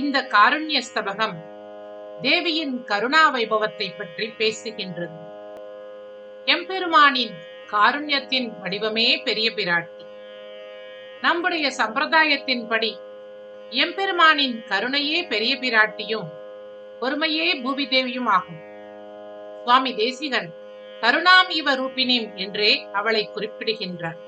இந்த காருண்ய ஸ்தபகம் தேவியின் கருணா வைபவத்தை பற்றி பேசுகின்றது. எம்பெருமானின் காருண்யத்தின் வடிவமே பெரிய பிராட்டி. நம்முடைய சம்பிரதாயத்தின்படி எம்பெருமானின் கருணையே பெரிய பிராட்டியும் பொறுமையே பூமி தேவியும் ஆகும் சுவாமி தேசிகன் கருணாம் இவ ரூபினிம் என்றே அவளை குறிப்பிடுகின்றார்.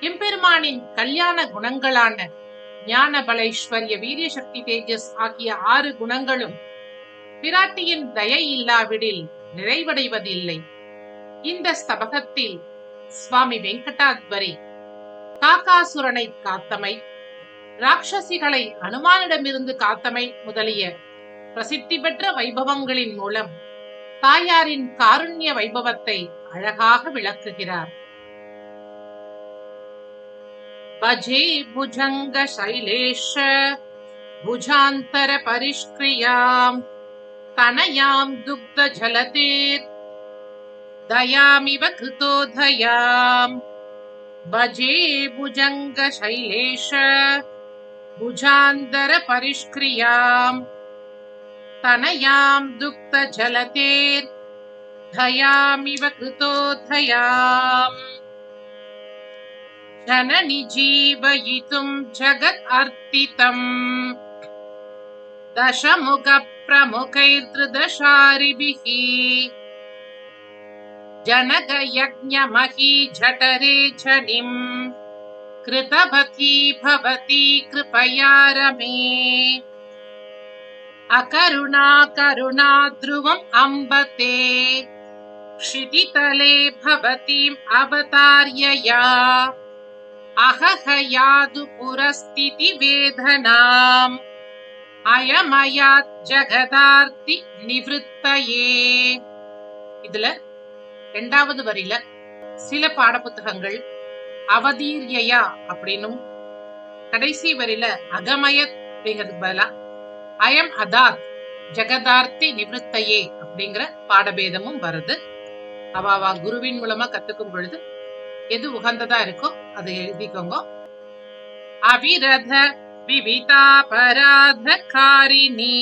எம்பெருமானின் கல்யாண குணங்களான ஞான பலைஸ்வர்ய வீரிய சக்தி தேஜஸ் ஆகிய ஆறு குணங்களும் பிராட்டியின் தயை இல்லாவிடில் நிறைவடைவதில்லை. இந்த ஸ்தபகத்தில் சுவாமி வெங்கடாத்வரி காக்காசுரனை காத்தமை ராட்சசிகளை அனுமானிடமிருந்து காத்தமை முதலிய பிரசித்தி பெற்ற வைபவங்களின் மூலம் தாயாரின் காருண்ய வைபவத்தை அழகாக விளக்குகிறார். भजे भुजङ्गशैलेश भुजान्तरपरिष्क्रियाम् तनयाम् दुग्धजलतेर् दयामिव कृतोदयाम् भजे भुजङ्गशैलेश भुजान्तरपरिष्क्रियाम् तनयाम् दुग्धजलतेर् दयामिव कृतोदयाम् जननि जीवयितुम् जगत् अर्तितम् दशमुखप्रमुखैर्दृदशारिभिः जनकयज्ञमही जठरे जनिम् कृतवती भवती कृपया रमे। अकरुणा करुणा ध्रुवम् अम्बते। क्षितितले भवतीम् अवतार्यया அகஹயாது புரஸ்திதி வேதனாம் அயமயாத் ஜகதார்த்தி நிவிருத்தையே இதுல ரெண்டாவது வரியில சில பாடப்புத்தகங்கள் அவதீர்யா அப்படின்னும் கடைசி வரியில அகமயத் அப்படிங்கிறதுக்கு பதிலா அயம் அதாத் ஜெகதார்த்தி நிவிருத்தையே அப்படிங்கிற பாடபேதமும் வருது. அவாவா குருவின் மூலமா கத்துக்கும் பொழுது எது உகந்ததா இருக்கோ அதை எழுதிக்கோங்க அவிரத விவிதாபராத காரிணி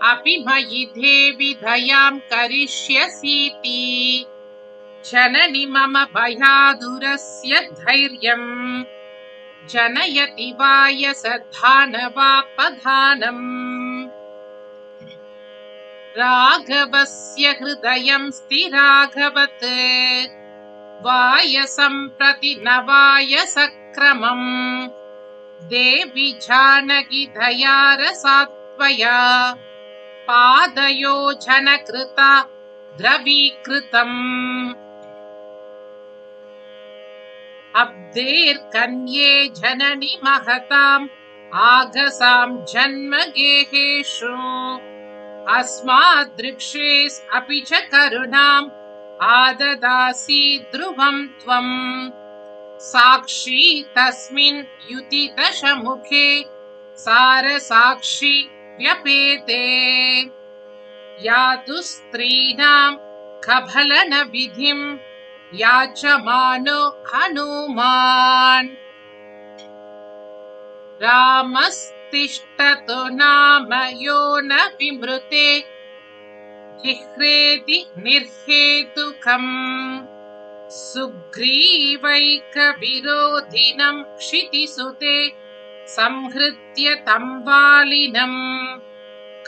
अपि मयि देवि दयां करिष्यसीति जननि मम भयादुरस्य धैर्यम् जनयति वायसधानवापधानम् राघवस्य हृदयं स्थिराघवत् वायसम्प्रति न वायसक्रमम्। देवि जानकि दयारसात्वया पादयोजनकृता द्रवीकृतम्। अब्धेर्कन्ये जननि महताम्। आगसाम् जन्म गेहेषु। अस्मादृक्षे अपि च करुणाम् ध्रुवम् त्वम् साक्षी तस्मिन् युतिदशमुखे सारसाक्षि व्यपेते। यातु स्त्रीणाम् कफलनविधिम् याचमानो हनुमान्। रामस्तिष्ठतु नाम यो न विमृते जिह्रेति निर्हेतुकम् सुग्रीवैकविरोधिनम् क्षितिसुते संहृत्य तम्बालिनम्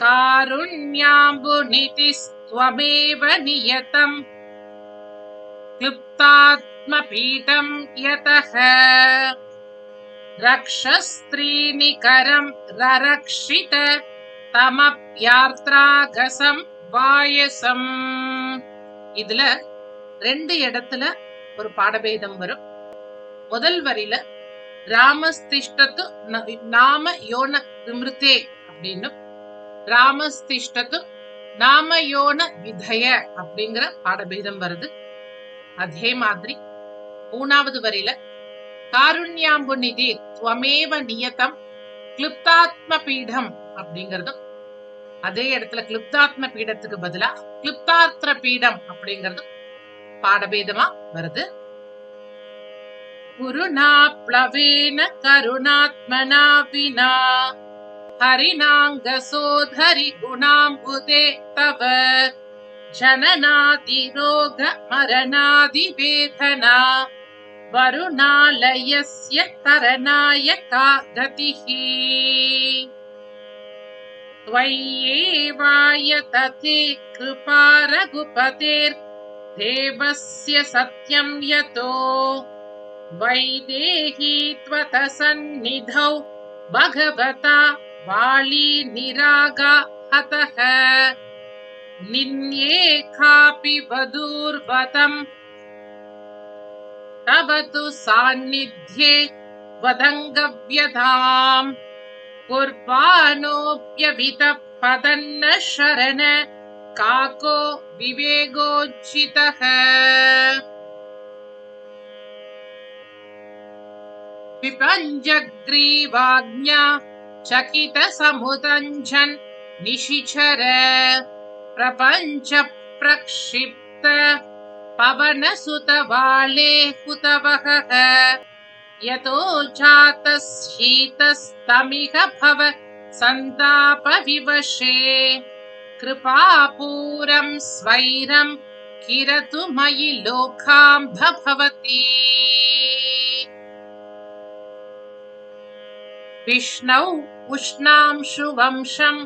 कारुण्याम्बुनितिस्त्वमेव नियतम् क्लुप्तात्मपीठम् यतः रक्षस्त्रीनिकरम् ररक्षित तमप्यार्त्रागसम् வாயசம் இதுல ரெண்டு இடத்துல ஒரு பாடபேதம் வரும். முதல் வரியில ராமஸ்திஷ்டத்து நாம யோன விமிருத்தே அப்படின்னும். ராமஸ்திஷ்டத்து நாமயோன விதய அப்படிங்கிற பாடபேதம் வருது. அதே மாதிரி மூணாவது வரியில காருண்யாம்பு நிதி துவமேவ நியதம் கிளிப்தாத்ம பீடம் அப்படிங்கறதும் அதே இடத்துல கிளிப்தாத்ம பீடத்துக்கு பதிலா கிளிப்தாத்திர பீடம் அப்படிங்கிறது பாடபேதமா வருது. குருணா பிளவேன கருணாத்மனா வினா. ஹரிநாங்க சோதரி தவ ஜனநாதி ரோக மரணாதி வேதனா வருணாலயஸ்ய தரணாய கா கதிஹி. गतिः त्वय्येवायतते कृपा रघुपतेर्देवस्य सत्यं यतो वैदेही त्वत सन्निधौ भगवता वाली निरागा हतः। निन्ये कापि वधूर्वतम् तव तु सान्निध्ये वदङ्गव्यधाम् कुर्वाणोऽप्यभितः पदन्न शरण काको विवेगोज्झितः विपञ्जग्रीवाज्ञा चकितसमुदञ्झन् निशिचर प्रपञ्च प्रक्षिप्त पवनसुतवाले हुतवहः यतो जातशीतस्तमिह भव सन्तापविवशे। कृपापूरं स्वैरं किरतु मयि लोकाम्भ भवति। विष्णौ उष्णांशुवंशं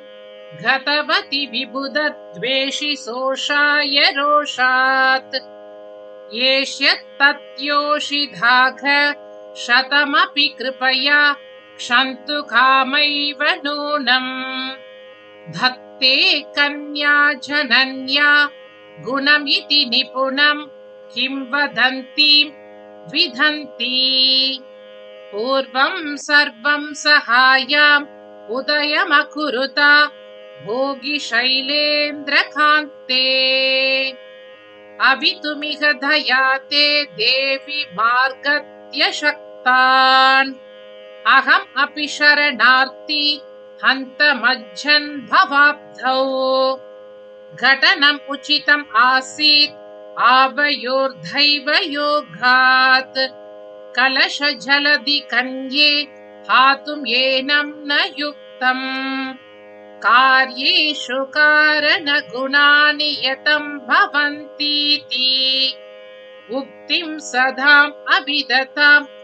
गतवति विबुधद्वेषि सोषाय रोषात्। येष्य तत्योषिधाघ शतमपि कृपया क्षन्तु कामैव नूनम् धत्ते कन्या जनन्या गुणमिति निपुणं किं वदन्तीं विधन्ति। पूर्वं सर्वं सहायाम् उदयमकुरुता भोगिशैलेन्द्रकान्ते। अवितुमिह दयाते देवि अहम् अपि शरणार्ति हन्तमज्जन् भवाब्धौ। घटनम् उचितम् आसीत् आवयोर्धैव योगात्। कलशजलदि कन्ये हातुम् येनं न युक्तम्। कार्येषु कारणगुणानि यतं भवन्तीति। उक्तिं सदाम् अविदताम्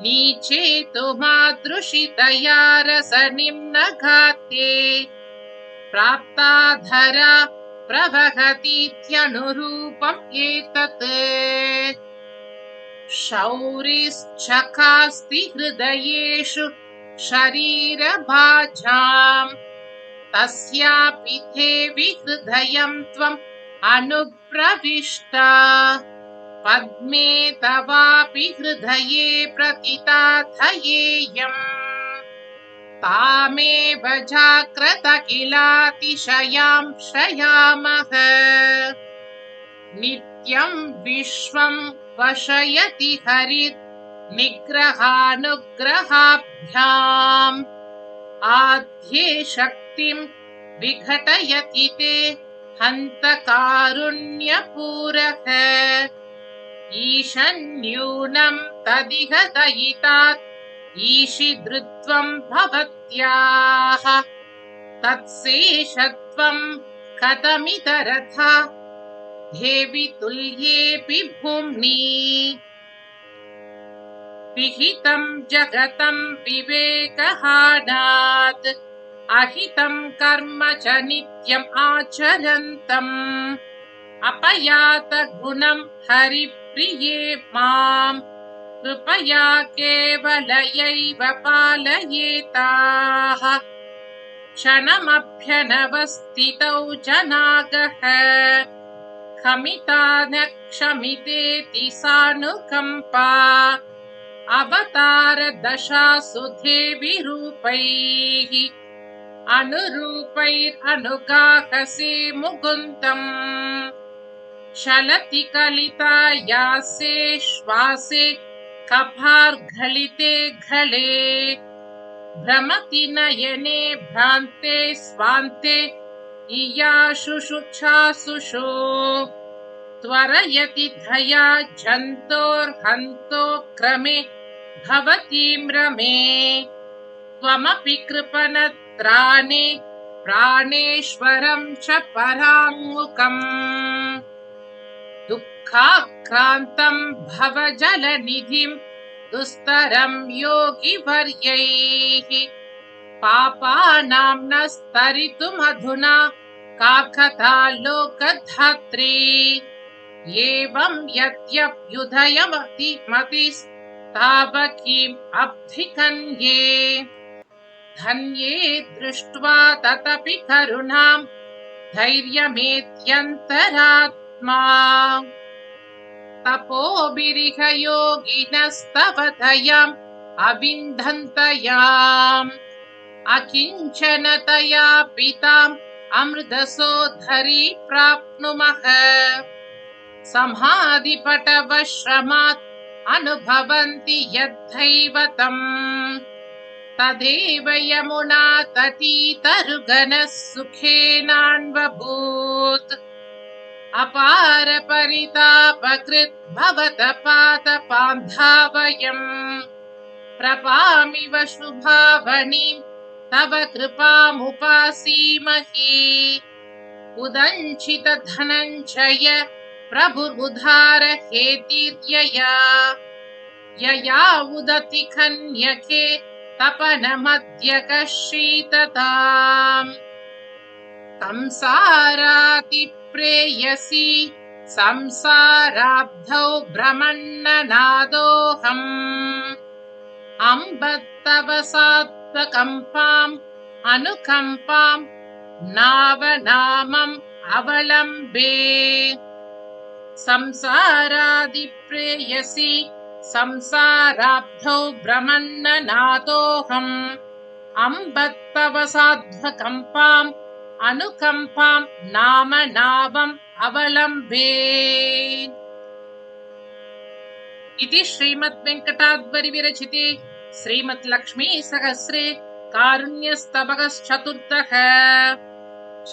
शिथिलाभिलाषा नीचेतु मादृशितया रसनिम्नघाते प्राप्ताधरा प्रवहतीत्यनुरूपम् एतत्। शौरिश्चकास्ति हृदयेषु शरीरभाजाम् तस्यापि देवि हृदयं त्वम् अनुप्रविष्टा पद्मे तवापि हृदये प्रतिताथयेयम्। तामेव जाग्रत किलातिशयां श्रयामः नित्यं विश्वं वशयति हरित् निग्रहानुग्रहाभ्याम्। आध्ये शक्तिं विघटयति ते हन्तकारुण्यपूरः ईशन्यूनं तदिह दयितात् ईशिदृत्वं भवत्याः। तत्सेषत्वं कथमितरथा देवि तुल्येऽपि भूम्नि। विहितं जगतं विवेकहानात् अहितं कर्म च नित्यम् आचरन्तम्। अपयात गुणं हरिप्रिये माम् कृपया केवलयैव पालयेताः। क्षणमभ्यनवस्थितौ जनागः खमिता न क्षमितेति सानुकम्पा। अवतारदशासु देविरूपैः अनुरूपैरनुगाहसे मुकुन्दम् चलति कलिता यासे श्वासे कभार्घलिते घले। भ्रमति नयने भ्रान्ते स्वान्ते इयाशुषुच्छासुषु त्वरयति धया जन्तोर्हन्तो क्रमे भवतीं रमे त्वमपि कृपणत्राणे प्राणेश्वरं च पराङ्मुखम् दुःखाक्रान्तं भवजलनिधिं दुस्तरं योगिवर्यैः। पापानां न स्तरितुमधुना काकथा लोकधात्री। एवं यद्यभ्युदयमति मतिस्तावकीम् अब्धिकन्ये। धन्ये दृष्ट्वा तदपि करुणां धैर्यमेत्यन्तरात्मा तपोभिरिह योगिनस्तव दयाम् अविन्दन्तयाम् अकिञ्चनतया पिताम् अमृतसोधरी प्राप्नुमः। समाधिपटवश्रमात् अनुभवन्ति यद्दैवतम् तदेव यमुना तटीतरुगनः सुखेनान्वभूत् अपार परितापकृत् भवत पादपान्धावयम् प्रपामिव शुभावणीम् तव कृपामुपासीमहि। उदञ्चित धनञ्जय प्रभुर्बुधार हेतिर्यया यया उदति कन्यके तपनमद्यकः शीतताम् संसारातिप्रेयसी संसाराब्धौ भ्रमण्णनादोऽहम् अम्ब तव सात्वकम्पाम् अनुकम्पाम् नावनामम् अवलम्बे। संसारादिप्रेयसी संसाराब्धौ भ्रमण्णनादोऽहम् अम्ब तव साध्वकम्पाम् अनुकम्पाम् नाम नावम् अवलम्बे इति श्रीमद्वेङ्कटाद्वरि विरचिते श्रीमद्लक्ष्मीसहस्रे कारुण्यस्तबकश्चतुर्थः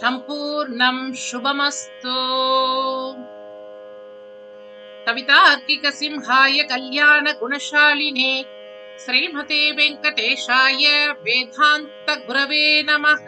सम्पूर्णम् शुभमस्तु कवितार्किकसिंहाय कल्याणगुणशालिने श्रीमते वेङ्कटेशाय वेदान्तगुरवे नमः।